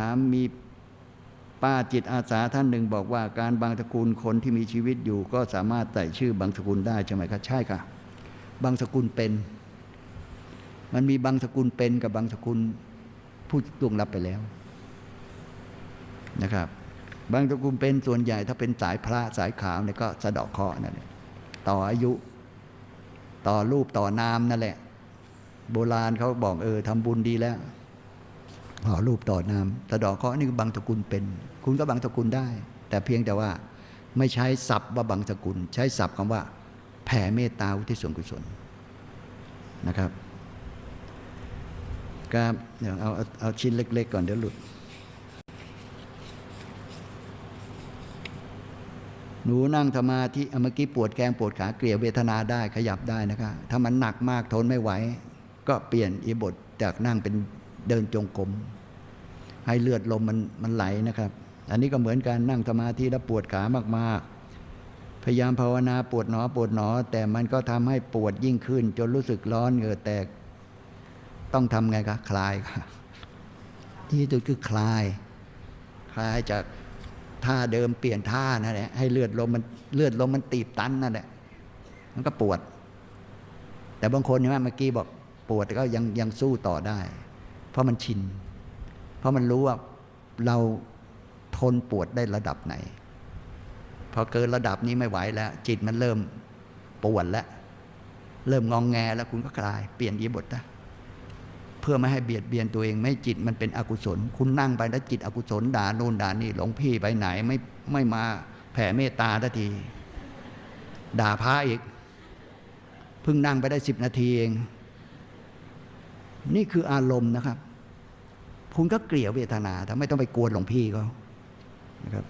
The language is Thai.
ถามมีป้าจิตอาสาท่านหนึ่งบอกว่าการบางสกุลคนที่มีชีวิตอยู่ ก็สามารถใส่ชื่อบางสกุลได้ใช่ไหมครับใช่ค่ะ บางสกุลเป็น มันมีบางสกุลเป็นกับบางสกุลผู้ล่วงลับไปแล้วนะครับ บางสกุลเป็นส่วนใหญ่ถ้าเป็นสายพระสายขาวเนี่ยก็สะดาะเคราะนั่นแหละต่ออายุ ต่อรูปต่อนามนั่นแหละ โบราณเขาบอกเออทำบุญดีแล้ว ห่อรูปต่อนามสะดอกเคาะนี่คือบางสกุลเป็น คุณก็บางสกุลได้ แต่เพียงแต่ว่าไม่ใช้ศัพท์ว่าบางสกุล ใช้ศัพท์คำว่า แผ่เมตตาอุทิศส่วนกุศลนะครับก็เดี๋ยวเอาเอาเอาชิ้นเล็ก ๆ ก่อนเดี๋ยวหลุดหนูนั่งสมาธิเอาเมื่อกี้ปวดแกงปวดขาเกลี่ยเวทนาได้ขยับได้นะคะถ้ามันหนักมากทนไม่ไหว ก็เปลี่ยนอีบทจากนั่งเป็น เดินจงกรมให้เลือดลมมันมันไหลนะครับ อันนี้ก็เหมือนการนั่งสมาธิแล้วปวดขามากๆ พยายามภาวนาปวดหนอปวดหนอ แต่มันก็ทำให้ปวดยิ่งขึ้น จนรู้สึกร้อนเหงื่อแตก ต้องทำไงคะคลายค่ะที่สุดคือคลาย คลายจากท่าเดิมเปลี่ยนท่านั่นแหละให้เลือดลมมันเลือดลมมันตีบตันนั่นแหละมันก็ปวด แต่บางคนใช่ไหมเมื่อกี้บอกปวดก็ยังยังสู้ต่อได้ เพราะมันชิน เพราะมันรู้ว่าเราทนปวดได้ระดับไหน พอเกินระดับนี้ไม่ไหวแล้ว จิตมันเริ่มปวดแล้ว เริ่มงองแงแล้วคุณก็คลาย เปลี่ยนยีบทนะเพื่อไม่ให้เบียดเบียนตัวเองไม่ให้จิตมันเป็นอกุศล คุณนั่งไปแล้วจิตอกุศลด่าโน่นด่านี่หลงพี่ไปไหนไม่ไม่มาแผ่เมตตาทันทีด่าพระอีกเพิ่งนั่งไปได้สิบนาทีเอง นี่คืออารมณ์นะครับ คุณก็เกลี่ยเวทนาแต่ไม่ต้องไปกวนหลวงพี่เขานะครับ